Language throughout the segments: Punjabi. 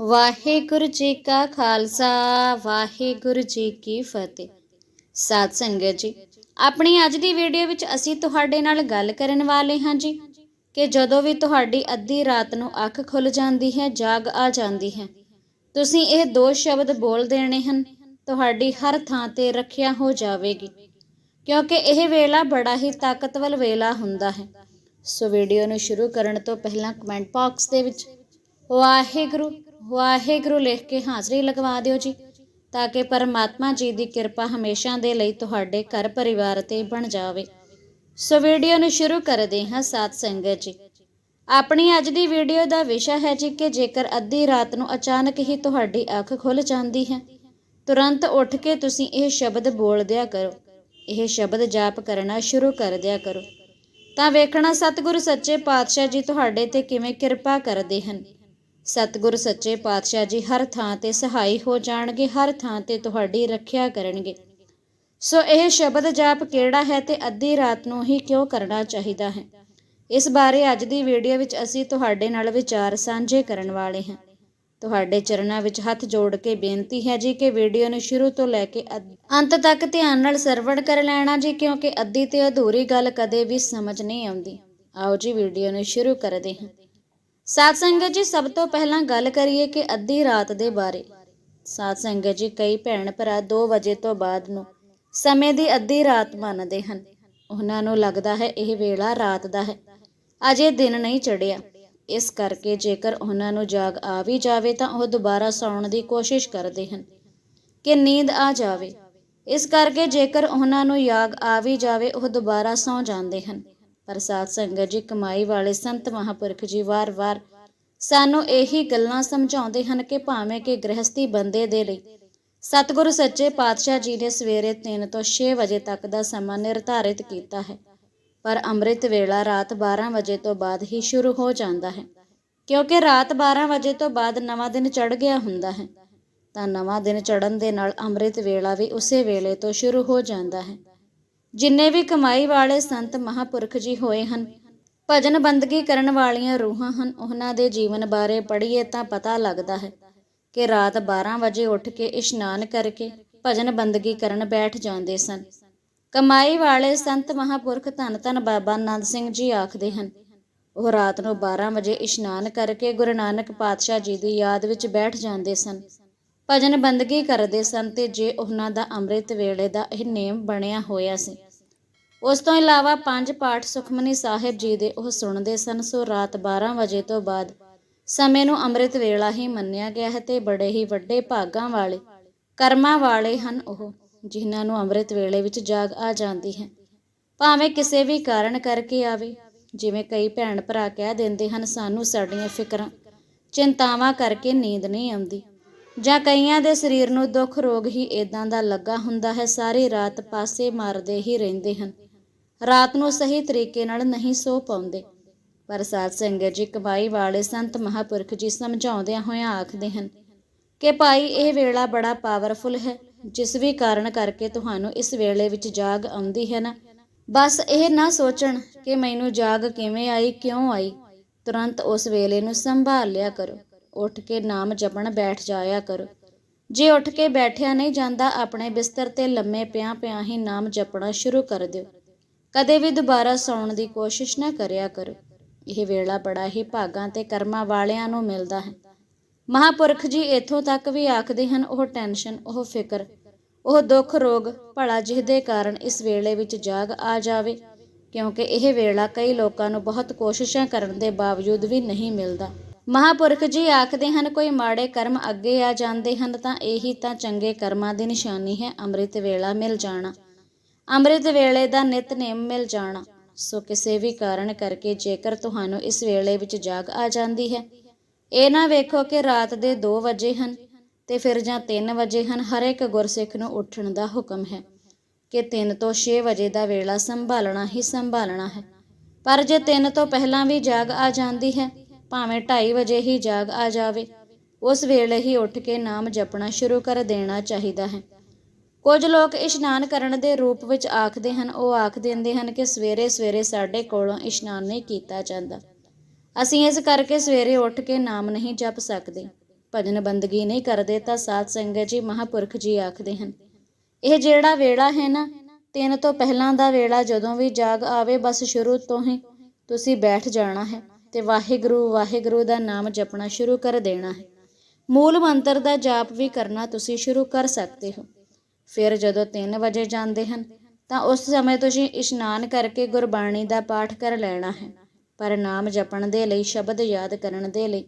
ਵਾਹਿਗੁਰੂ ਜੀ ਕਾ ਖਾਲਸਾ, ਵਾਹਿਗੁਰੂ ਜੀ ਕੀ ਫਤਿਹ। ਸਾਧ ਸੰਗਤ ਜੀ, ਆਪਣੀ ਅੱਜ ਦੀ ਵੀਡੀਓ ਵਿੱਚ ਅਸੀਂ ਤੁਹਾਡੇ ਨਾਲ ਗੱਲ ਕਰਨ ਵਾਲੇ ਹਾਂ ਜੀ, ਕਿ ਜਦੋਂ ਵੀ ਤੁਹਾਡੀ ਅੱਧੀ ਰਾਤ ਨੂੰ ਅੱਖ ਖੁੱਲ ਜਾਂਦੀ ਹੈ, ਜਾਗ ਆ ਜਾਂਦੀ ਹੈ, ਤੁਸੀਂ ਇਹ ਦੋ ਸ਼ਬਦ ਬੋਲ ਦੇਣੇ ਹਨ, ਤੁਹਾਡੀ ਹਰ ਥਾਂ ਤੇ ਰੱਖਿਆ ਹੋ ਜਾਵੇਗੀ, ਕਿਉਂਕਿ ਇਹ ਵੇਲਾ ਬੜਾ ਹੀ ਤਾਕਤਵਰ ਵੇਲਾ ਹੁੰਦਾ ਹੈ। ਸੋ ਵੀਡੀਓ ਨੂੰ ਸ਼ੁਰੂ ਕਰਨ ਤੋਂ ਪਹਿਲਾਂ ਕਮੈਂਟ ਬਾਕਸ ਦੇ ਵਿੱਚ, ਵਾਹਿਗੁਰੂ ਵਾਹਿਗੁਰੂ ਲਿਖ ਕੇ ਹਾਜ਼ਰੀ ਲਗਵਾ ਦਿਓ ਜੀ, ਤਾਂ ਕਿ ਪਰਮਾਤਮਾ ਜੀ ਦੀ ਕਿਰਪਾ ਹਮੇਸ਼ਾ ਦੇ ਲਈ ਤੁਹਾਡੇ ਘਰ ਪਰਿਵਾਰ ਤੇ ਬਣ ਜਾਵੇ। ਸੋ ਵੀਡੀਓ ਨੂੰ ਸ਼ੁਰੂ ਕਰਦੇ ਹਾਂ ਸਾਧ ਸੰਗਤ ਜੀ। ਆਪਣੀ ਅੱਜ ਦੀ ਵੀਡੀਓ ਦਾ ਵਿਸ਼ਾ ਹੈ ਜੀ ਕਿ ਜੇਕਰ ਅੱਧੀ ਰਾਤ ਨੂੰ ਅਚਾਨਕ ਹੀ ਤੁਹਾਡੀ ਅੱਖ ਖੁੱਲ ਜਾਂਦੀ ਹੈ, ਤੁਰੰਤ ਉੱਠ ਕੇ ਤੁਸੀਂ ਇਹ ਸ਼ਬਦ ਬੋਲ ਦਿਆ ਕਰੋ। ਇਹ ਸ਼ਬਦ ਜਾਪ ਕਰਨਾ ਸ਼ੁਰੂ ਕਰ ਦਿਆ ਕਰੋ। ਤਾਂ ਵੇਖਣਾ ਸਤਿਗੁਰੂ ਸੱਚੇ ਪਾਤਸ਼ਾਹ ਜੀ ਤੁਹਾਡੇ ਤੇ ਕਿਵੇਂ ਕਿਰਪਾ ਕਰਦੇ ਹਨ। ਸਤਿਗੁਰੂ ਸੱਚੇ ਪਾਤਸ਼ਾਹ ਜੀ ਹਰ ਥਾਂ ਤੇ ਸਹਾਈ ਹੋ ਜਾਣਗੇ, ਹਰ ਥਾਂ ਤੇ ਤੁਹਾਡੀ ਰੱਖਿਆ ਕਰਨਗੇ। ਸੋ ਇਹ ਸ਼ਬਦ ਜਾਪ ਕਿਹੜਾ ਹੈ ਤੇ ਅੱਧੀ ਰਾਤ ਨੂੰ ਹੀ ਕਿਉਂ ਕਰਨਾ ਚਾਹੀਦਾ ਹੈ? ਇਸ ਬਾਰੇ ਅੱਜ ਦੀ ਵੀਡੀਓ ਵਿੱਚ ਅਸੀਂ ਤੁਹਾਡੇ ਨਾਲ ਵਿਚਾਰ ਸਾਂਝੇ ਕਰਨ ਵਾਲੇ ਹਾਂ। ਤੁਹਾਡੇ ਚਰਨਾਂ ਵਿੱਚ ਹੱਥ ਜੋੜ ਕੇ ਬੇਨਤੀ ਹੈ ਜੀ ਕਿ ਵੀਡੀਓ ਨੂੰ ਸ਼ੁਰੂ ਤੋਂ ਲੈ ਕੇ ਅੱਧ- ਅੰਤ ਤੱਕ ਧਿਆਨ ਨਾਲ ਸਰਵਣ ਕਰ ਲੈਣਾ ਜੀ, ਕਿਉਂਕਿ ਅੱਧੀ ਤੇ ਅਧੂਰੀ ਗੱਲ ਕਦੇ ਵੀ ਸਮਝ ਨਹੀਂ ਆਉਂਦੀ। ਆਓ ਜੀ, ਵੀਡੀਓ ਨੂੰ ਸ਼ੁਰੂ ਕਰਦੇ ਹਾਂ। ਸਾਧ ਸੰਗਤ ਜੀ, ਸਭ ਤੋਂ ਪਹਿਲਾਂ ਗੱਲ ਕਰੀਏ ਕਿ ਅੱਧੀ ਰਾਤ ਦੇ ਬਾਰੇ। ਸਾਧ ਸੰਗਤ ਜੀ, ਕਈ ਭੈਣ ਭਰਾ 2 ਵਜੇ ਤੋਂ ਬਾਅਦ ਨੂੰ ਸਮੇਂ ਦੀ ਅੱਧੀ ਰਾਤ ਮੰਨਦੇ ਹਨ। ਉਹਨਾਂ ਨੂੰ ਲੱਗਦਾ ਹੈ ਇਹ ਵੇਲਾ ਰਾਤ ਦਾ ਹੈ। ਅਜੇ ਦਿਨ ਨਹੀਂ ਚੜਿਆ ਇਸ ਕਰਕੇ ਜੇਕਰ ਉਹਨਾਂ ਨੂੰ ਜਾਗ ਆ ਵੀ ਜਾਵੇ ਤਾਂ ਉਹ ਦੁਬਾਰਾ ਸੌਣ ਦੀ ਕੋਸ਼ਿਸ਼ ਕਰਦੇ ਹਨ ਕਿ ਨੀਂਦ ਆ ਜਾਵੇ। ਇਸ ਕਰਕੇ ਜੇਕਰ ਉਹਨਾਂ ਨੂੰ ਯਾਗ ਆ ਵੀ ਜਾਵੇ, ਉਹ ਦੁਬਾਰਾ ਸੌਂ ਜਾਂਦੇ ਹਨ। ਪਰ ਸਾਧ ਸੰਗਤ ਜੀ, ਕਮਾਈ ਵਾਲੇ ਸੰਤ ਮਹਾਪੁਰਖ ਜੀ ਵਾਰ-ਵਾਰ ਸਾਨੂੰ ਇਹੀ ਗੱਲਾਂ ਸਮਝਾਉਂਦੇ ਹਨ ਕਿ ਭਾਵੇਂ ਕਿ ਗ੍ਰਹਸਥੀ ਬੰਦੇ ਦੇ ਲਈ ਸਤਿਗੁਰੂ ਸੱਚੇ ਪਾਤਸ਼ਾਹ ਜੀ ਨੇ ਸਵੇਰੇ 3 ਤੋਂ 6 ਵਜੇ ਤੱਕ ਦਾ ਸਮਾਂ ਨਿਰਧਾਰਿਤ ਕੀਤਾ ਹੈ, ਪਰ ਅੰਮ੍ਰਿਤ ਵੇਲਾ ਰਾਤ 12 ਵਜੇ ਤੋਂ ਬਾਅਦ ਹੀ ਸ਼ੁਰੂ ਹੋ ਜਾਂਦਾ ਹੈ, ਕਿਉਂਕਿ ਰਾਤ 12 ਵਜੇ ਤੋਂ ਬਾਅਦ ਨਵਾਂ ਦਿਨ ਚੜ੍ਹ ਗਿਆ ਹੁੰਦਾ ਹੈ, ਤਾਂ ਨਵਾਂ ਦਿਨ ਚੜ੍ਹਨ ਦੇ ਨਾਲ ਅੰਮ੍ਰਿਤ ਵੇਲਾ ਵੀ ਉਸੇ ਵੇਲੇ ਤੋਂ ਸ਼ੁਰੂ ਹੋ ਜਾਂਦਾ ਹੈ। ਜਿੰਨੇ ਵੀ ਕਮਾਈ ਵਾਲੇ ਸੰਤ ਮਹਾਪੁਰਖ ਜੀ ਹੋਏ ਹਨ, ਭਜਨ ਬੰਦਗੀ ਕਰਨ ਵਾਲੀਆਂ ਰੂਹਾਂ ਹਨ, ਉਹਨਾਂ ਦੇ ਜੀਵਨ ਬਾਰੇ ਪੜ੍ਹੀਏ ਤਾਂ ਪਤਾ ਲੱਗਦਾ ਹੈ ਕਿ ਰਾਤ 12 ਵਜੇ ਉੱਠ ਕੇ ਇਸ਼ਨਾਨ ਕਰਕੇ ਭਜਨ ਬੰਦਗੀ ਕਰਨ ਬੈਠ ਜਾਂਦੇ ਸਨ। ਕਮਾਈ ਵਾਲੇ ਸੰਤ ਮਹਾਪੁਰਖ ਧੰਨ ਧੰਨ ਬਾਬਾ ਨੰਦ ਸਿੰਘ ਜੀ ਆਖਦੇ ਹਨ, ਉਹ ਰਾਤ ਨੂੰ 12 ਵਜੇ ਇਸ਼ਨਾਨ ਕਰਕੇ ਗੁਰੂ ਨਾਨਕ ਪਾਤਸ਼ਾਹ ਜੀ ਦੀ ਯਾਦ ਵਿੱਚ ਬੈਠ ਜਾਂਦੇ ਸਨ। ਭਜਨ ਬੰਦਗੀ ਕਰਦੇ ਸਨ ਤੇ ਜੇ ਉਹਨਾਂ ਦਾ ਅੰਮ੍ਰਿਤ ਵੇਲੇ ਦਾ ਇਹ ਨੇਮ ਬਣਿਆ ਹੋਇਆ ਸੀ। ਉਸ ਤੋਂ ਇਲਾਵਾ ਪੰਜ ਪਾਠ ਸੁਖਮਨੀ ਸਾਹਿਬ ਜੀ ਦੇ ਉਹ ਸੁਣਦੇ ਸਨ, ਸੋ ਰਾਤ 12 ਵਜੇ ਤੋਂ ਬਾਅਦ ਸਮੇਂ ਨੂੰ ਅੰਮ੍ਰਿਤ ਵੇਲਾ ਹੀ ਮੰਨਿਆ ਗਿਆ ਹੈ ਤੇ ਬੜੇ ਹੀ ਵੱਡੇ ਭਾਗਾਂ ਵਾਲੇ ਕਰਮਾਂ ਵਾਲੇ ਹਨ ਉਹ, ਜਿਨ੍ਹਾਂ ਨੂੰ ਅੰਮ੍ਰਿਤ ਵੇਲੇ ਵਿੱਚ ਜਾਗ ਆ ਜਾਂਦੀ ਹੈ। ਭਾਵੇਂ ਕਿਸੇ ਵੀ ਕਾਰਨ ਕਰਕੇ ਆਵੇ, ਜਿਵੇਂ ਕਈ ਭੈਣ ਭਰਾ ਕਹਿ ਦਿੰਦੇ ਹਨ, ਸਾਨੂੰ ਸਾਡੀਆਂ ਫਿਕਰਾਂ, ਚਿੰਤਾਵਾਂ ਕਰਕੇ ਨੀਂਦ ਨਹੀਂ ਆਉਂਦੀ। ਜਾਂ ਕਈਆਂ ਦੇ ਸਰੀਰ ਨੂੰ ਦੁੱਖ ਰੋਗ ਹੀ ਇਦਾਂ ਦਾ ਲੱਗਾ ਹੁੰਦਾ ਹੈ, ਸਾਰੀ ਰਾਤ ਪਾਸੇ ਮਾਰਦੇ ਹੀ ਰਹਿੰਦੇ ਹਨ। ਰਾਤ ਨੂੰ ਸਹੀ ਤਰੀਕੇ ਨਾਲ ਨਹੀਂ ਸੋ ਪਾਉਂਦੇ। ਪਰ ਸਾਧ ਸੰਗਤ ਜੀ, ਕਮਾਈ ਵਾਲੇ ਸੰਤ ਮਹਾਪੁਰਖ ਜੀ ਸਮਝਾਉਂਦਿਆਂ ਹੋਇਆਂ ਆਖਦੇ ਹਨ ਕਿ ਭਾਈ, ਇਹ ਵੇਲਾ ਬੜਾ ਪਾਵਰਫੁਲ ਹੈ। ਜਿਸ ਵੀ ਕਾਰਨ ਕਰਕੇ ਤੁਹਾਨੂੰ ਇਸ ਵੇਲੇ ਵਿੱਚ ਜਾਗ ਆਉਂਦੀ ਹੈ ਨਾ। ਬਸ ਇਹ ਨਾ ਸੋਚਣ ਕਿ ਮੈਨੂੰ ਜਾਗ ਕਿਵੇਂ ਆਈ, ਕਿਉਂ ਆਈ। ਤੁਰੰਤ ਉਸ ਵੇਲੇ ਨੂੰ ਸੰਭਾਲ ਲਿਆ ਕਰੋ। ਉੱਠ ਕੇ ਨਾਮ ਜਪਣ ਬੈਠ ਜਾਇਆ ਕਰੋ। ਜੇ ਉੱਠ ਕੇ ਬੈਠਿਆ ਨਹੀਂ ਜਾਂਦਾ, ਆਪਣੇ ਬਿਸਤਰ ਤੇ ਲੰਮੇ ਪਿਆਂ ਪਿਆਂ ਹੀ ਨਾਮ ਜਪਣਾ ਸ਼ੁਰੂ ਕਰ ਦਿਓ। ਕਦੇ ਵੀ ਦੁਬਾਰਾ ਸੌਣ ਦੀ ਕੋਸ਼ਿਸ਼ ਨਾ ਕਰਿਆ ਕਰੋ। ਇਹ ਵੇਲਾ ਬੜਾ ਹੀ ਭਾਗਾਂ ਤੇ ਕਰਮਾਂ ਵਾਲਿਆਂ ਨੂੰ ਮਿਲਦਾ ਹੈ। ਮਹਾਪੁਰਖ ਜੀ ਇੱਥੋਂ ਤੱਕ ਵੀ ਆਖਦੇ ਹਨ, ਉਹ ਟੈਨਸ਼ਨ, ਉਹ ਫਿਕਰ, ਉਹ ਦੁੱਖ ਰੋਗ, ਭਲਾ ਜਿਹਦੇ ਕਾਰਨ ਇਸ ਵੇਲੇ ਵਿੱਚ ਜਾਗ ਆ ਜਾਵੇ, ਕਿਉਂਕਿ ਇਹ ਵੇਲਾ ਕਈ ਲੋਕਾਂ ਨੂੰ ਬਹੁਤ ਕੋਸ਼ਿਸ਼ਾਂ ਕਰਨ ਦੇ ਬਾਵਜੂਦ ਵੀ ਨਹੀਂ ਮਿਲਦਾ। ਮਹਾਪੁਰਖ ਜੀ ਆਖਦੇ ਹਨ, ਕੋਈ ਮਾੜੇ ਕਰਮ ਅੱਗੇ ਆ ਜਾਂਦੇ ਹਨ, ਤਾਂ ਇਹੀ ਤਾਂ ਚੰਗੇ ਕਰਮਾਂ ਦੀ ਨਿਸ਼ਾਨੀ ਹੈ, ਅੰਮ੍ਰਿਤ ਵੇਲਾ ਮਿਲ ਜਾਣਾ। ਅੰਮ੍ਰਿਤ ਵੇਲੇ ਦਾ ਨਿਤਨੇਮ ਮਿਲ ਜਾਣਾ। ਸੋ ਕਿਸੇ ਵੀ ਕਾਰਨ ਕਰਕੇ ਜੇਕਰ ਤੁਹਾਨੂੰ ਇਸ ਵੇਲੇ ਵਿੱਚ ਜਾਗ ਆ ਜਾਂਦੀ ਹੈ, ਇਹ ਨਾ ਵੇਖੋ ਕਿ ਰਾਤ ਦੇ 2 ਵਜੇ ਹਨ ਤੇ ਫਿਰ ਜਾਂ 3 ਵਜੇ ਹਨ, ਹਰ ਇੱਕ ਗੁਰਸਿੱਖ ਨੂੰ ਉੱਠਣ ਦਾ ਹੁਕਮ ਹੈ ਕਿ 3 ਤੋਂ 6 ਵਜੇ ਦਾ ਵੇਲਾ ਸੰਭਾਲਣਾ ਹੀ ਸੰਭਾਲਣਾ ਹੈ। ਪਰ ਜੇ 3 ਤੋਂ ਪਹਿਲਾਂ ਵੀ ਜਾਗ ਆ ਜਾਂਦੀ ਹੈ ਭਾਵੇਂ 2:30 ਵਜੇ ਹੀ ਜਾਗ ਆ ਜਾਵੇ, ਉਸ ਵੇਲੇ ਹੀ ਉੱਠ ਕੇ ਨਾਮ ਜਪਣਾ ਸ਼ੁਰੂ ਕਰ ਦੇਣਾ ਚਾਹੀਦਾ ਹੈ। ਕੁਝ ਲੋਕ ਇਸ਼ਨਾਨ ਕਰਨ ਦੇ ਰੂਪ ਵਿੱਚ ਆਖਦੇ ਹਨ, ਉਹ ਆਖ ਦਿੰਦੇ ਹਨ ਕਿ ਸਵੇਰੇ ਸਵੇਰੇ ਸਾਡੇ ਕੋਲੋਂ ਇਸ਼ਨਾਨ ਨਹੀਂ ਕੀਤਾ ਜਾਂਦਾ। ਅਸੀਂ ਇਸ ਕਰਕੇ ਸਵੇਰੇ ਉੱਠ ਕੇ ਨਾਮ ਨਹੀਂ ਜਪ ਸਕਦੇ। ਭਜਨ ਬੰਦਗੀ ਨਹੀਂ ਕਰਦੇ ਤਾਂ ਸਾਧ ਸੰਗਤ ਜੀ, ਮਹਾਪੁਰਖ ਜੀ ਆਖਦੇ ਹਨ, ਇਹ ਜਿਹੜਾ ਵੇਲਾ ਹੈ ਨਾ, ਤਿੰਨ ਤੋਂ ਪਹਿਲਾਂ ਦਾ ਵੇਲਾ ਜਦੋਂ ਵੀ ਜਾਗ ਆਵੇ, ਬਸ ਸ਼ੁਰੂ ਤੋਂ ਹੀ ਤੁਸੀਂ ਬੈਠ ਜਾਣਾ ਹੈ। ਤੇ ਵਾਹਿਗੁਰੂ ਵਾਹਿਗੁਰੂ ਦਾ ਨਾਮ ਜਪਣਾ ਸ਼ੁਰੂ ਕਰ ਦੇਣਾ ਹੈ। ਮੂਲ ਮੰਤਰ ਦਾ ਜਾਪ ਵੀ ਕਰਨਾ ਤੁਸੀਂ ਸ਼ੁਰੂ ਕਰ ਸਕਦੇ ਹੋ। ਫਿਰ ਜਦੋਂ 3 ਵਜੇ ਜਾਂਦੇ ਹਨ, ਤਾਂ ਉਸ ਸਮੇਂ ਤੁਸੀਂ ਇਸ਼ਨਾਨ ਕਰਕੇ ਗੁਰਬਾਣੀ ਦਾ ਪਾਠ ਕਰ ਲੈਣਾ ਹੈ। ਪਰ ਨਾਮ ਜਪਣ ਦੇ ਲਈ, ਸ਼ਬਦ ਯਾਦ ਕਰਨ ਦੇ ਲਈ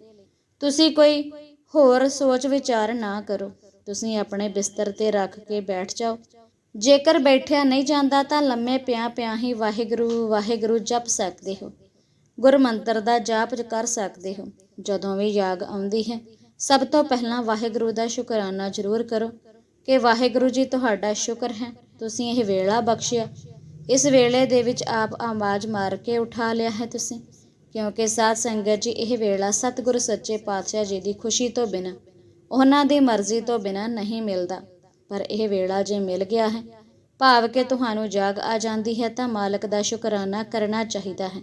ਤੁਸੀਂ ਕੋਈ ਹੋਰ ਸੋਚ ਵਿਚਾਰ ਨਾ ਕਰੋ। ਤੁਸੀਂ ਆਪਣੇ ਬਿਸਤਰ ਤੇ ਰੱਖ ਕੇ ਬੈਠ ਜਾਓ। ਜੇਕਰ ਬੈਠਿਆ ਨਹੀਂ ਜਾਂਦਾ ਤਾਂ ਲੰਮੇ ਪਿਆ ਪਿਆ ਹੀ ਵਾਹਿਗੁਰੂ ਵਾਹਿਗੁਰੂ ਜਪ ਸਕਦੇ ਹੋ। ਗੁਰਮੰਤਰ ਦਾ ਜਾਪ ਕਰ ਸਕਦੇ ਹੋ। ਜਦੋਂ ਵੀ ਯਾਗ ਆਉਂਦੀ ਹੈ, ਸਭ ਤੋਂ ਪਹਿਲਾਂ ਵਾਹਿਗੁਰੂ ਦਾ ਸ਼ੁਕਰਾਨਾ ਜ਼ਰੂਰ ਕਰੋ ਕਿ ਵਾਹਿਗੁਰੂ ਜੀ ਤੁਹਾਡਾ ਸ਼ੁਕਰ ਹੈ। ਤੁਸੀਂ ਇਹ ਵੇਲਾ ਬਖਸ਼ਿਆ। ਇਸ ਵੇਲੇ ਦੇ ਵਿੱਚ ਆਪ ਆਵਾਜ਼ ਮਾਰ ਕੇ ਉਠਾ ਲਿਆ ਹੈ ਤੁਸੀਂ, ਕਿਉਂਕਿ ਸਾਧ ਸੰਗਤ ਜੀ ਇਹ ਵੇਲਾ ਸਤਿਗੁਰ ਸੱਚੇ ਪਾਤਸ਼ਾਹ ਜੀ ਦੀ ਖੁਸ਼ੀ ਤੋਂ ਬਿਨਾਂ, ਉਹਨਾਂ ਦੀ ਮਰਜ਼ੀ ਤੋਂ ਬਿਨਾਂ ਨਹੀਂ ਮਿਲਦਾ। ਪਰ ਇਹ ਵੇਲਾ ਜੇ ਮਿਲ ਗਿਆ ਹੈ, ਭਾਵ ਕਿ ਤੁਹਾਨੂੰ ਜਾਗ ਆ ਜਾਂਦੀ ਹੈ ਤਾਂ ਮਾਲਕ ਦਾ ਸ਼ੁਕਰਾਨਾ ਕਰਨਾ ਚਾਹੀਦਾ ਹੈ।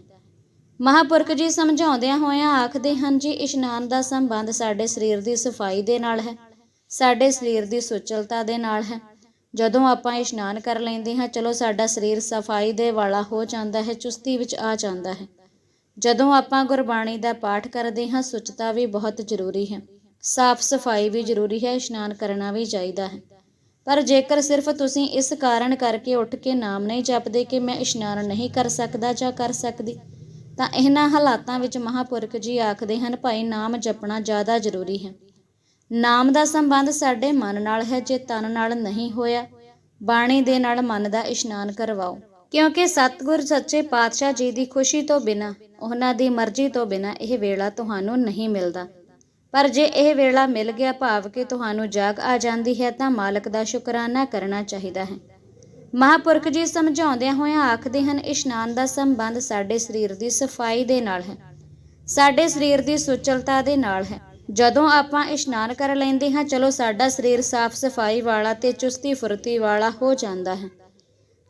ਮਹਾਪੁਰਖ ਜੀ ਸਮਝਾਉਂਦਿਆਂ ਹੋਇਆਂ ਆਖਦੇ ਹਨ, ਜੀ, ਇਸ਼ਨਾਨ ਦਾ ਸੰਬੰਧ ਸਾਡੇ ਸਰੀਰ ਦੀ ਸਫ਼ਾਈ ਦੇ ਨਾਲ ਹੈ, ਸਾਡੇ ਸਰੀਰ ਦੀ ਸੁਚਲਤਾ ਦੇ ਨਾਲ ਹੈ। ਜਦੋਂ ਆਪਾਂ ਇਸ਼ਨਾਨ ਕਰ ਲੈਂਦੇ ਹਾਂ, ਚਲੋ ਸਾਡਾ ਸਰੀਰ ਸਫ਼ਾਈ ਦੇ ਵਾਲਾ ਹੋ ਜਾਂਦਾ ਹੈ, ਚੁਸਤੀ ਵਿੱਚ ਆ ਜਾਂਦਾ ਹੈ। ਜਦੋਂ ਆਪਾਂ ਗੁਰਬਾਣੀ ਦਾ ਪਾਠ ਕਰਦੇ ਹਾਂ, ਸੁਚਤਾ ਵੀ ਬਹੁਤ ਜ਼ਰੂਰੀ ਹੈ, ਸਾਫ਼ ਸਫ਼ਾਈ ਵੀ ਜ਼ਰੂਰੀ ਹੈ, ਇਸ਼ਨਾਨ ਕਰਨਾ ਵੀ ਚਾਹੀਦਾ ਹੈ। ਪਰ ਜੇਕਰ ਸਿਰਫ ਤੁਸੀਂ ਇਸ ਕਾਰਨ ਕਰਕੇ ਉੱਠ ਕੇ ਨਾਮ ਨਹੀਂ ਜਪਦੇ ਕਿ ਮੈਂ ਇਸ਼ਨਾਨ ਨਹੀਂ ਕਰ ਸਕਦਾ ਜਾਂ ਕਰ ਸਕਦੀ ਤਾਂ ਇਹਨਾਂ ਹਾਲਾਤਾਂ ਵਿੱਚ ਮਹਾਪੁਰਖ ਜੀ ਆਖਦੇ ਹਨ, ਭਾਈ, ਨਾਮ ਜਪਣਾ ਜ਼ਿਆਦਾ ਜ਼ਰੂਰੀ ਹੈ। ਨਾਮ ਦਾ ਸੰਬੰਧ ਸਾਡੇ ਮਨ ਨਾਲ ਹੈ, ਜੇ ਤਨ ਨਾਲ ਨਹੀਂ ਹੋਇਆ, ਬਾਣੀ ਦੇ ਨਾਲ ਮਨ ਦਾ ਇਸ਼ਨਾਨ ਕਰਵਾਓ। ਕਿਉਂਕਿ ਸਤਿਗੁਰ ਸੱਚੇ ਪਾਤਸ਼ਾਹ ਜੀ ਦੀ ਖੁਸ਼ੀ ਤੋਂ ਬਿਨਾ, ਉਹਨਾਂ ਦੀ ਮਰਜ਼ੀ ਤੋਂ ਬਿਨਾ ਇਹ ਵੇਲਾ ਤੁਹਾਨੂੰ ਨਹੀਂ ਮਿਲਦਾ। ਪਰ ਜੇ ਇਹ ਵੇਲਾ ਮਿਲ ਗਿਆ ਭਾਵ ਕਿ ਤੁਹਾਨੂੰ ਜਾਗ ਆ ਜਾਂਦੀ ਹੈ, ਤਾਂ ਮਾਲਕ ਦਾ ਸ਼ੁਕਰਾਨਾ ਕਰਨਾ ਚਾਹੀਦਾ ਹੈ। ਮਹਾਪੁਰਖ ਜੀ ਸਮਝਾਉਂਦਿਆਂ ਹੋਇਆਂ ਆਖਦੇ ਹਨ, ਇਸ਼ਨਾਨ ਦਾ ਸੰਬੰਧ ਸਾਡੇ ਸਰੀਰ ਦੀ ਸਫ਼ਾਈ ਦੇ ਨਾਲ ਹੈ। ਸਾਡੇ ਸਰੀਰ ਦੀ ਸੁਚਲਤਾ ਦੇ ਨਾਲ ਹੈ। ਜਦੋਂ ਆਪਾਂ ਇਸ਼ਨਾਨ ਕਰ ਲੈਂਦੇ ਹਾਂ, ਚਲੋ ਸਾਡਾ ਸਰੀਰ ਸਾਫ਼ ਸਫ਼ਾਈ ਵਾਲਾ ਤੇ ਚੁਸਤੀ ਫੁਰਤੀ ਵਾਲਾ ਹੋ ਜਾਂਦਾ ਹੈ।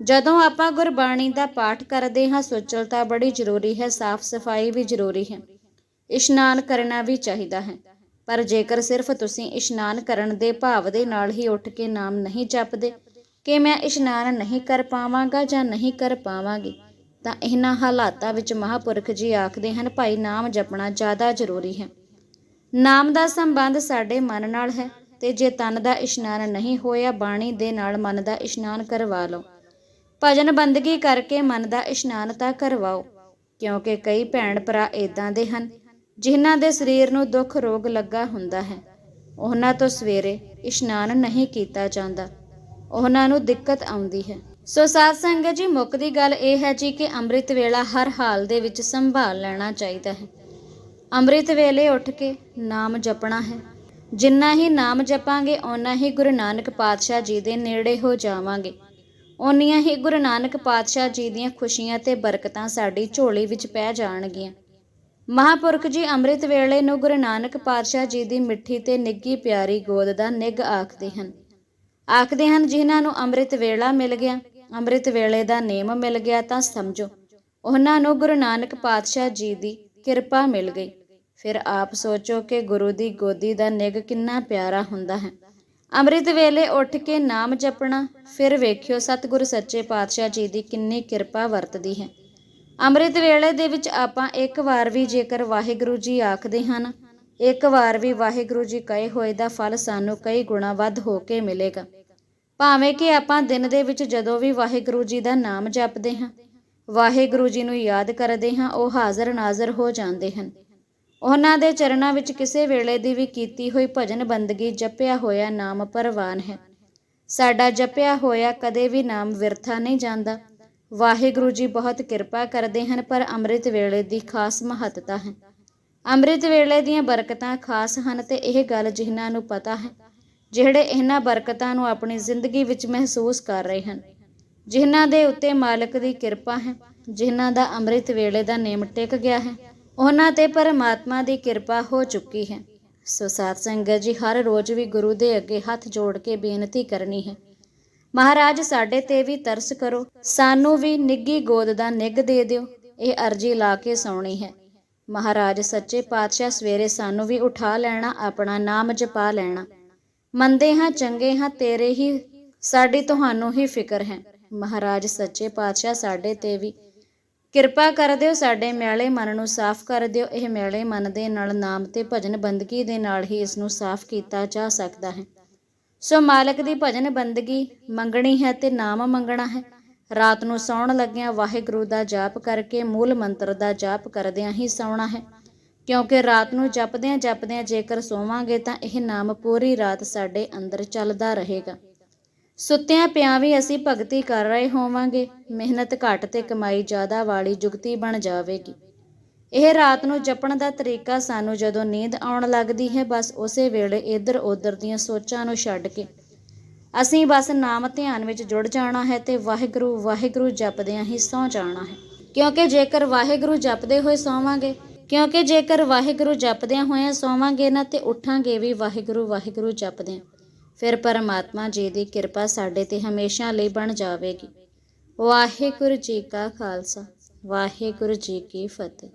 ਜਦੋਂ ਆਪਾਂ ਗੁਰਬਾਣੀ ਦਾ ਪਾਠ ਕਰਦੇ ਹਾਂ, ਸੁਚਲਤਾ ਬੜੀ ਜ਼ਰੂਰੀ ਹੈ, ਸਾਫ਼ ਸਫ਼ਾਈ ਵੀ ਜ਼ਰੂਰੀ ਹੈ। ਇਸ਼ਨਾਨ ਕਰਨਾ ਵੀ ਚਾਹੀਦਾ ਹੈ। ਪਰ ਜੇਕਰ ਸਿਰਫ ਤੁਸੀਂ ਇਸ਼ਨਾਨ ਕਰਨ ਦੇ ਭਾਵ ਦੇ ਨਾਲ ਹੀ ਉੱਠ ਕੇ ਨਾਮ ਨਹੀਂ ਜਪਦੇ ਕਿ ਮੈਂ ਇਸ਼ਨਾਨ ਨਹੀਂ ਕਰ ਪਾਵਾਂਗਾ ਜਾਂ ਨਹੀਂ ਕਰ ਪਾਵਾਂਗੀ, ਤਾਂ ਇਹਨਾਂ ਹਾਲਾਤਾਂ ਵਿੱਚ ਮਹਾਪੁਰਖ ਜੀ ਆਖਦੇ ਹਨ, ਭਾਈ, ਨਾਮ ਜਪਣਾ ਜ਼ਿਆਦਾ ਜ਼ਰੂਰੀ ਹੈ। ਨਾਮ ਦਾ ਸੰਬੰਧ ਸਾਡੇ ਮਨ ਨਾਲ ਹੈ ਤੇ ਜੇ ਤਨ ਦਾ ਇਸ਼ਨਾਨ ਨਹੀਂ ਹੋਇਆ, ਬਾਣੀ ਦੇ ਨਾਲ ਮਨ ਦਾ ਇਸ਼ਨਾਨ ਕਰਵਾ ਲਓ। ਭਜਨ ਬੰਦਗੀ ਕਰਕੇ ਮਨ ਦਾ ਇਸ਼ਨਾਨ ਤਾਂ ਕਰਵਾਓ, ਕਿਉਂਕਿ ਕਈ ਭੈਣ ਭਰਾ ਇਦਾਂ ਦੇ ਹਨ, ਜਿਨ੍ਹਾਂ ਦੇ ਸਰੀਰ ਨੂੰ ਦੁੱਖ ਰੋਗ ਲੱਗਾ ਹੁੰਦਾ ਹੈ। ਉਹਨਾਂ ਤੋਂ ਸਵੇਰੇ ਇਸ਼ਨਾਨ ਨਹੀਂ ਕੀਤਾ ਜਾਂਦਾ। ਉਹਨਾਂ ਨੂੰ ਦਿੱਕਤ ਆਉਂਦੀ ਹੈ। ਸੋ ਸਾਧ ਸੰਗਤ ਜੀ ਮੁੱਕਦੀ ਗੱਲ ਇਹ ਹੈ ਜੀ ਕਿ ਅੰਮ੍ਰਿਤ ਵੇਲਾ ਹਰ ਹਾਲ ਦੇ ਵਿੱਚ ਸੰਭਾਲ ਲੈਣਾ ਚਾਹੀਦਾ ਹੈ। ਅੰਮ੍ਰਿਤ ਵੇਲੇ ਉੱਠ ਕੇ ਨਾਮ ਜਪਣਾ ਹੈ। ਜਿੰਨਾ ਹੀ ਨਾਮ ਜਪਾਂਗੇ, ਓਨਾ ਹੀ ਗੁਰੂ ਨਾਨਕ ਪਾਤਸ਼ਾਹ ਜੀ ਦੇ ਨੇੜੇ ਹੋ ਜਾਵਾਂਗੇ। ਓਨੀਆਂ ਹੀ ਗੁਰੂ ਨਾਨਕ ਪਾਤਸ਼ਾਹ ਜੀ ਦੀਆਂ ਖੁਸ਼ੀਆਂ ਤੇ ਬਰਕਤਾਂ ਸਾਡੀ ਝੋਲੀ ਵਿੱਚ ਪੈ ਜਾਣਗੀਆਂ। ਮਹਾਪੁਰਖ ਜੀ, ਅੰਮ੍ਰਿਤ ਵੇਲੇ ਨੂੰ ਗੁਰੂ ਨਾਨਕ ਪਾਤਸ਼ਾਹ ਜੀ ਦੀ ਮਿੱਠੀ ਤੇ ਨਿੱਗੀ ਪਿਆਰੀ ਗੋਦ ਦਾ ਨਿੱਘ ਆਖਦੇ ਹਨ। ਆਖਦੇ ਹਨ, ਜਿਨ੍ਹਾਂ ਨੂੰ ਅੰਮ੍ਰਿਤ ਵੇਲਾ ਮਿਲ ਗਿਆ, ਅੰਮ੍ਰਿਤ ਵੇਲੇ ਦਾ ਨੇਮ ਮਿਲ ਗਿਆ ਤਾਂ ਸਮਝੋ, ਉਹਨਾਂ ਨੂੰ ਗੁਰੂ ਨਾਨਕ ਪਾਤਸ਼ਾਹ ਜੀ ਦੀ ਕਿਰਪਾ ਮਿਲ ਗਈ। ਫਿਰ ਆਪ ਸੋਚੋ ਕਿ ਗੁਰੂ ਦੀ ਗੋਦੀ ਦਾ ਨਿੱਘ ਕਿੰਨਾ ਪਿਆਰਾ ਹੁੰਦਾ ਹੈ। ਅੰਮ੍ਰਿਤ ਵੇਲੇ ਉੱਠ ਕੇ ਨਾਮ ਜਪਣਾ, ਫਿਰ ਵੇਖਿਓ ਸਤਿਗੁਰ ਸੱਚੇ ਪਾਤਸ਼ਾਹ ਜੀ ਦੀ ਕਿੰਨੀ ਕਿਰਪਾ ਵਰਤਦੀ ਹੈ। ਅੰਮ੍ਰਿਤ ਵੇਲੇ ਦੇ ਵਿੱਚ ਆਪਾਂ ਇੱਕ ਵਾਰ ਵੀ ਜੇਕਰ ਵਾਹਿਗੁਰੂ ਜੀ ਆਖਦੇ ਹਨ, ਇੱਕ ਵਾਰ ਵੀ ਵਾਹਿਗੁਰੂ ਜੀ ਕਹੇ ਹੋਏ ਦਾ ਫਲ ਸਾਨੂੰ ਕਈ ਗੁਣਾ ਵੱਧ ਹੋ ਕੇ ਮਿਲੇਗਾ। ਭਾਵੇਂ ਕਿ ਆਪਾਂ ਦਿਨ ਦੇ ਵਿੱਚ ਜਦੋਂ ਵੀ ਵਾਹਿਗੁਰੂ ਜੀ ਦਾ ਨਾਮ ਜਪਦੇ ਹਾਂ, ਵਾਹਿਗੁਰੂ ਜੀ ਨੂੰ ਯਾਦ ਕਰਦੇ ਹਾਂ, ਉਹ ਹਾਜ਼ਰ ਨਾਜ਼ਰ ਹੋ ਜਾਂਦੇ ਹਨ। ਉਹਨਾਂ ਦੇ ਚਰਨਾਂ ਵਿੱਚ ਕਿਸੇ ਵੇਲੇ ਦੀ ਵੀ ਕੀਤੀ ਹੋਈ ਭਜਨ ਬੰਦਗੀ ਜਪਿਆ ਹੋਇਆ ਨਾਮ ਪਰਵਾਨ ਹੈ। ਸਾਡਾ ਜਪਿਆ ਹੋਇਆ ਕਦੇ ਵੀ ਨਾਮ ਵਿਰਥਾ ਨਹੀਂ ਜਾਂਦਾ। ਵਾਹਿਗੁਰੂ ਜੀ ਬਹੁਤ ਕਿਰਪਾ ਕਰਦੇ ਹਨ, ਪਰ ਅੰਮ੍ਰਿਤ ਵੇਲੇ ਦੀ ਖਾਸ ਮਹੱਤਤਾ ਹੈ। ਅੰਮ੍ਰਿਤ ਵੇਲੇ ਦੀਆਂ ਬਰਕਤਾਂ ਖਾਸ ਹਨ ਤੇ ਇਹ ਗੱਲ ਜਿਨ੍ਹਾਂ ਨੂੰ ਪਤਾ ਹੈ ਜਿਹੜੇ ਇਹਨਾਂ ਬਰਕਤਾਂ ਨੂੰ ਆਪਣੀ ਜ਼ਿੰਦਗੀ ਵਿੱਚ ਮਹਿਸੂਸ ਕਰ ਰਹੇ ਹਨ। ਜਿਨ੍ਹਾਂ ਦੇ ਉੱਤੇ ਮਾਲਕ ਦੀ ਕਿਰਪਾ ਹੈ, ਜਿਨ੍ਹਾਂ ਦਾ ਅੰਮ੍ਰਿਤ ਵੇਲੇ ਦਾ ਨੇਮ ਟਿਕ ਗਿਆ ਹੈ, ਉਹਨਾਂ ਤੇ ਪਰਮਾਤਮਾ ਦੀ ਕਿਰਪਾ ਹੋ ਚੁੱਕੀ ਹੈ। ਸੋ ਸਾਧ ਸੰਗਤ ਜੀ, ਹਰ ਰੋਜ਼ ਵੀ ਗੁਰੂ ਦੇ ਅੱਗੇ ਹੱਥ ਜੋੜ ਕੇ ਬੇਨਤੀ ਕਰਨੀ ਹੈ। ਮਹਾਰਾਜ, ਸਾਡੇ ਤੇ ਵੀ ਤਰਸ ਕਰੋ। ਸਾਨੂੰ ਵੀ ਨਿੱਗੀ ਗੋਦ ਦਾ ਨਿੱਘ ਦੇ ਦਿਓ। ਇਹ ਅਰਜੀ ਲਾ ਕੇ ਸੌਣੀ ਹੈ। ਮਹਾਰਾਜ, ਸੱਚੇ ਪਾਤਸ਼ਾਹ ਸਵੇਰੇ ਸਾਨੂੰ ਵੀ ਉਠਾ ਲੈਣਾ, ਆਪਣਾ ਨਾਮ ਜਪਾ ਲੈਣਾ। ਮੰਦੇ ਹਾਂ, ਚੰਗੇ ਹਾਂ, ਤੇਰੇ ਹੀ, ਸਾਡੀ ਤੁਹਾਨੂੰ ਹੀ ਫਿਕਰ ਹੈ। ਮਹਾਰਾਜ, ਸੱਚੇ ਪਾਤਸ਼ਾਹ ਸਾਡੇ ਤੇ ਵੀ ਕਿਰਪਾ ਕਰ ਦਿਓ, ਸਾਡੇ ਮਿਆਲੇ ਮਨ ਨੂੰ ਸਾਫ਼ ਕਰ ਦਿਓ। ਇਹ ਮਿਆਲੇ ਮਨ ਦੇ ਨਾਲ ਨਾਮ ਤੇ ਭਜਨ ਬੰਦਗੀ ਦੇ ਨਾਲ ਹੀ ਇਸ ਨੂੰ ਸਾਫ਼ ਕੀਤਾ ਜਾ ਸਕਦਾ ਹੈ। ਸੋ ਮਾਲਕ ਦੀ ਭਜਨ ਬੰਦਗੀ ਮੰਗਣੀ ਹੈ ਤੇ ਨਾਮ ਮੰਗਣਾ ਹੈ। ਰਾਤ ਨੂੰ ਸੌਣ ਲੱਗਿਆਂ ਵਾਹਿਗੁਰੂ ਦਾ ਜਾਪ ਕਰਕੇ ਮੂਲ ਮੰਤਰ ਦਾ ਜਾਪ ਕਰਦਿਆਂ ਹੀ ਸੌਣਾ ਹੈ। ਕਿਉਂਕਿ ਰਾਤ ਨੂੰ ਜਪਦਿਆਂ ਜਪਦਿਆਂ ਜੇਕਰ ਸੋਵਾਂਗੇ ਤਾਂ ਇਹ ਨਾਮ ਪੂਰੀ ਰਾਤ ਸਾਡੇ ਅੰਦਰ ਚੱਲਦਾ ਰਹੇਗਾ। ਸੁੱਤਿਆਂ ਪਿਆਂ ਵੀ ਅਸੀਂ ਭਗਤੀ ਕਰ ਰਹੇ ਹੋਵਾਂਗੇ। ਮਿਹਨਤ ਘੱਟ ਤੇ ਕਮਾਈ ਜ਼ਿਆਦਾ ਵਾਲੀ ਜੁਗਤੀ ਬਣ ਜਾਵੇਗੀ। ਇਹ ਰਾਤ ਨੂੰ ਜਪਣ ਦਾ ਤਰੀਕਾ ਸਾਨੂੰ ਜਦੋਂ ਨੀਂਦ ਆਉਣ ਲੱਗਦੀ ਹੈ, ਬਸ ਉਸੇ ਵੇਲੇ ਇੱਧਰ ਉੱਧਰ ਦੀਆਂ ਸੋਚਾਂ ਨੂੰ ਛੱਡ ਕੇ। ਅਸੀਂ ਬਸ ਨਾਮ ਧਿਆਨ ਵਿੱਚ ਜੁੜ ਜਾਣਾ ਹੈ ਤੇ ਵਾਹਿਗੁਰੂ ਵਾਹਿਗੁਰੂ ਜਪਦਿਆਂ ਹੀ ਸੌ ਜਾਣਾ ਹੈ। ਕਿਉਂਕਿ ਜੇਕਰ ਵਾਹਿਗੁਰੂ ਜਪਦੇ ਹੋਏ ਸੌਵਾਂਗੇ ਕਿਉਂਕਿ ਜੇਕਰ ਵਾਹਿਗੁਰੂ ਜਪਦਿਆਂ ਹੋਇਆਂ ਸੋਵਾਂਗੇ ਨਾ ਤੇ ਉੱਠਾਂਗੇ ਵੀ ਵਾਹਿਗੁਰੂ ਵਾਹਿਗੁਰੂ ਜਪਦਿਆਂ ਫਿਰ ਪਰਮਾਤਮਾ ਜੀ ਦੀ ਕਿਰਪਾ ਸਾਡੇ ਤੇ ਹਮੇਸ਼ਾ ਲਈ ਬਣ ਜਾਵੇਗੀ। ਵਾਹਿਗੁਰੂ ਜੀ ਕਾ ਖਾਲਸਾ, ਵਾਹਿਗੁਰੂ ਜੀ ਕੀ ਫਤਿਹ।